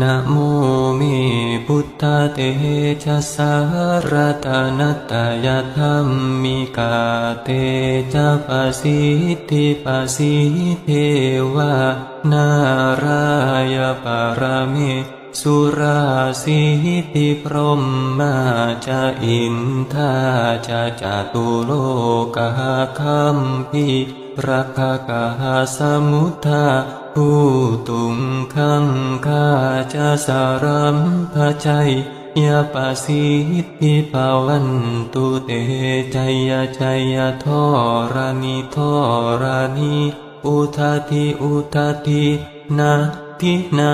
นะโมเมพุทธเตชะสารตานัตยธรรมมิกาเตจะปสิทธิปสิเทวานารายปารมิสุราสิติพรหมมาจะอินทาจะจตุโลกาคัมพีรักกาสมุทธาผู้ตุงขังคาจะสารัมพชัยยาปาสิทธิภาวันตุเตใจยใจยาทอรานิทอรานิอุทาทิอุทาทินาทินา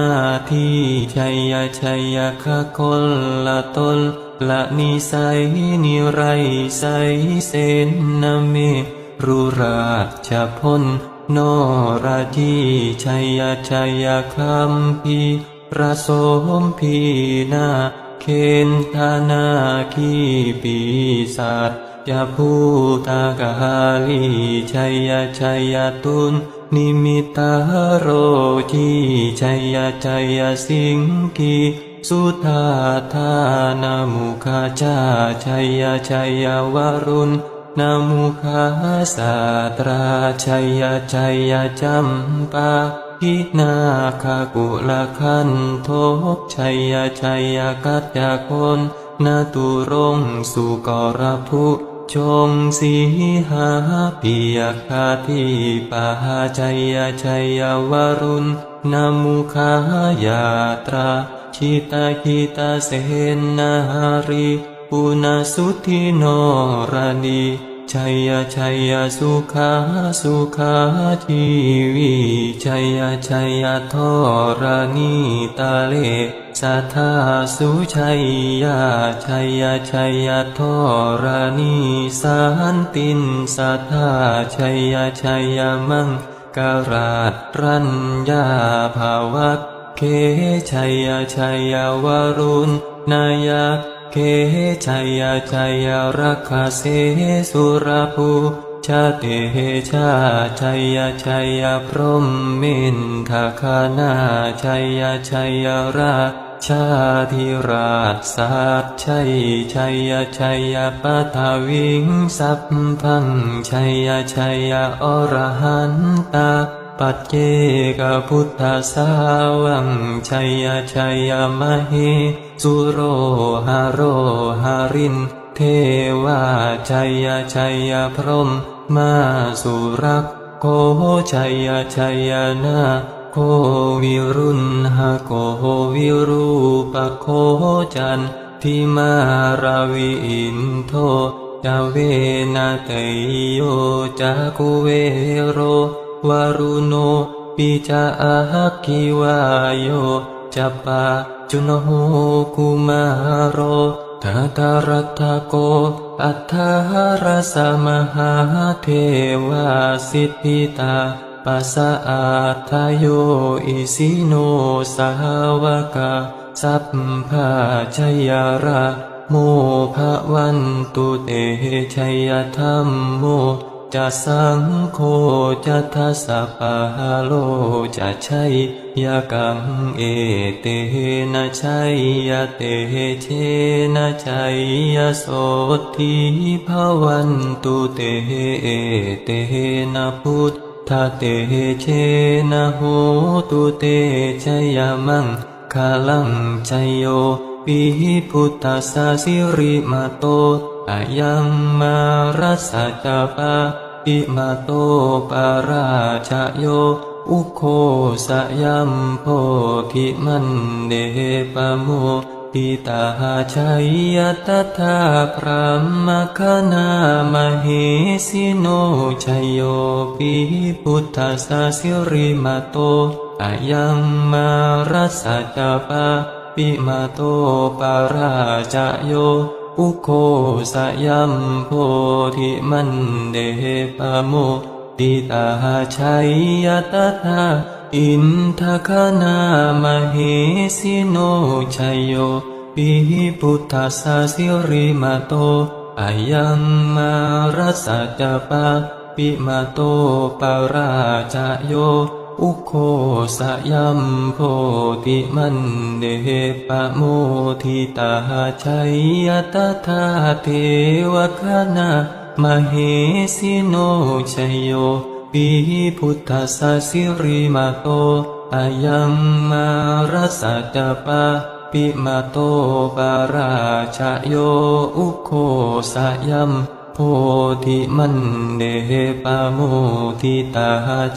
ทีชัยยชัยยคะคลละตนละนิสัยนิไรใสเสนนเมรุราชพล นราจีชัยชัยคัมพีประสมพีนาเคนธานาคีปีศาจยาภูตากาลีชัยชัยตุนนิมิตาโรจีชัยชัยสิงกีสุธาธานามุขจาชัยชัยวรุณ นามุขาสาตราชัยชัยจัมปาพินาคากุลคันโทชัยชัยกัจจคนนาตุรงสุกรภุชงสีหาปิยคาทิปาชัยชัยวรุณนามุขายาตราชิตาคิตาเสนารี ปุณสุทิโนรานีชัยชัยสุขาสุขาทีวีชัยชัยทอรานีตาเลสัทธาสุชัยยาชัยชัยทอรานีสันตินสัทธาชัยชัยมังการาตรัญญาภาวักเคชัยชัยวรุณนายา เคชัยชัยรักขเสสุรภูชาเตชาชัยชัยพรหมมินทคานาชัยชัยราชาธิราชสัตชัยชัยชัยปัทวิงสัพพังชัยชัยอรหันตา ปัจเจกพุทธสาวังชัยชัยมหิสุโรหาโรหาริน เทวาชัยชัยพรหมมาสุรักโคชัยชัยนาโควิรุณหโควิรูปโคจันทิมาราวิอินโทจาเวนะเตโยจากุเวโร วารุโนปิจาอาคิวายโยจัปาจุนโหกุมารโรทาตารัตโก อัฏฐารสมหาเทวาสิทธิตาปัสสะอาทายโยอิสิโนสาวกาสัพพาชยาราโมภะวันตุเตชัยธรรมโม จะสังโฆจะทัสสะปะโลจะชัยยะกังเอเตนะชัยยะเตเชนะชัยยะโสทิภวันตุเตเอเตนะพุทธเตเชนะโหตุเตชยมังคาลังชัยโยปิพุทธสสิริมาโตอายังมารัสสะจาปา อิมาโตปาราชโย อุโคสยัมโพธิมันเดปโมปิตาชัยยตถาพระมคณามเหสิโนชัยโยปิพุทธสสิริมาโตอายังมารัสสะจปาปิมาโตปาราจโย อุโคสยัมโพธิมันเดปโมติตาชัยยตถาอินทคณามเหสิโนชัยโยปิพุทธสาสิริมาโตอายังมารัสสะจปาปิมาโตปาราจโย อุโคสยัมโพธิมันเดปะโมทิตาชัยยตถาเทวคณามเหสิโนชัยโยปีพุทธสสิริมาโตอายังมารัสสจปะปิมาโตปาราชโยอุโคสยัม โพธิมันเดปะโมทิตา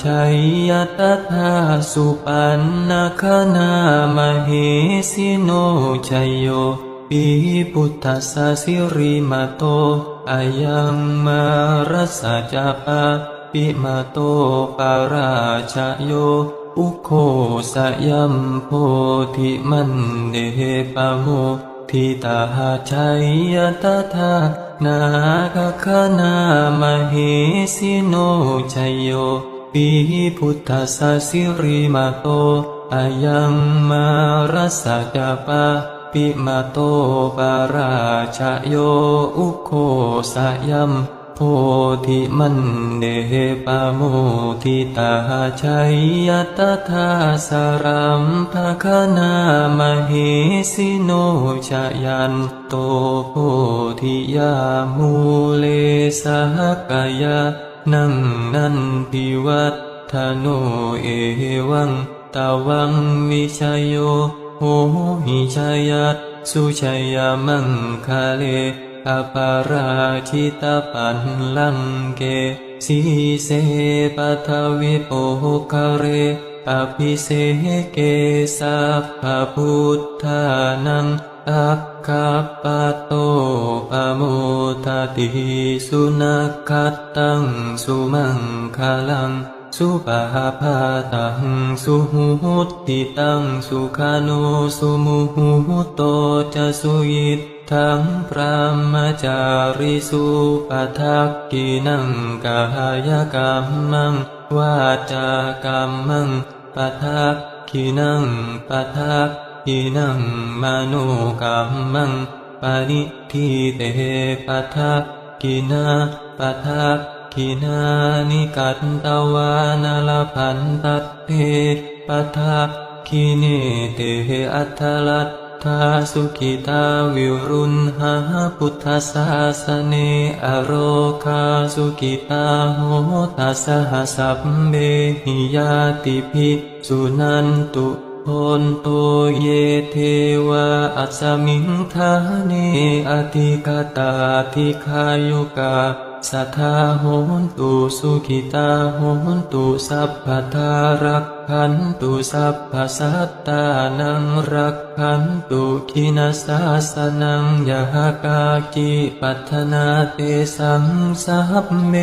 ชัยยตถาสุปันนาคนามเหสิโนชัยโยปีพุทธสสิริมาโตอายังมารัสสจปะปิมาโตปาราชโยอุโคสยัมโพธิมันเดปะโมทิตาชัยยตถา นาคคณามเหสิโนชัยโยปีพุทธสสิริมาโตอายังมารัสสจปาปิมาโตปาราชโยอุโคสยัม โพธิมันเดปโมทิตาชัยยตถาสารัมภคณามเหสิโนชยันโตโพธิยามูเลสหกายนังนันทิวัฒโนเอวังตาวังวิชยโยโหหิชยัตสุชยามังคาเล อปาราชิตาปันลังเกสีเสปัทวิโปคเรอภิเสเกสัพพพุทธานังอัคคปโตปโมทติสุนักขตังสุมังคลัง สุปาพาตังสุหุติตังสุขานุสุมุหุโตจะสุยิต ทังพระมจาริสุปทักกินังกายกรรมังวาจากรรมังปทักกินังปทักกินังมโนกรรมังปณิทิเตปทักกินาปทักกินานิกัตตวานาลพันตัตเตปทักกิเนเตอัตถลัต ทาสุขิตาวิรุณหาพุทธศาสเนอโรคาสุขิตาโหตัสหสัพเบหิยาติภิสุนันตุพนโตเยเทวาอัสสมิงทาเนอติกาตาทิคายุกาสัทธาโหนตุสุขิตาโหนตุสัพพทารัก ขันตุสัพพสัตตานังรักขันตุขินาสาสนังยะกาจิปัฒนาเตสังสัพเม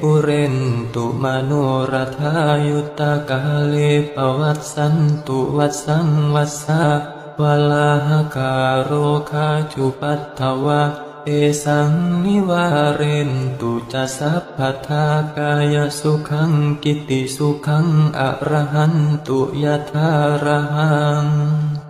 ปุเรนตุมโนรธายุตตกาเลปวัตสันตุวัตสังวัสสาวลาหกาโรคาจุปัตถวะ เอสังนิวาเรนตุจะสัพพทากายสุขังกิติสุขังอรหันตุยะธารหัง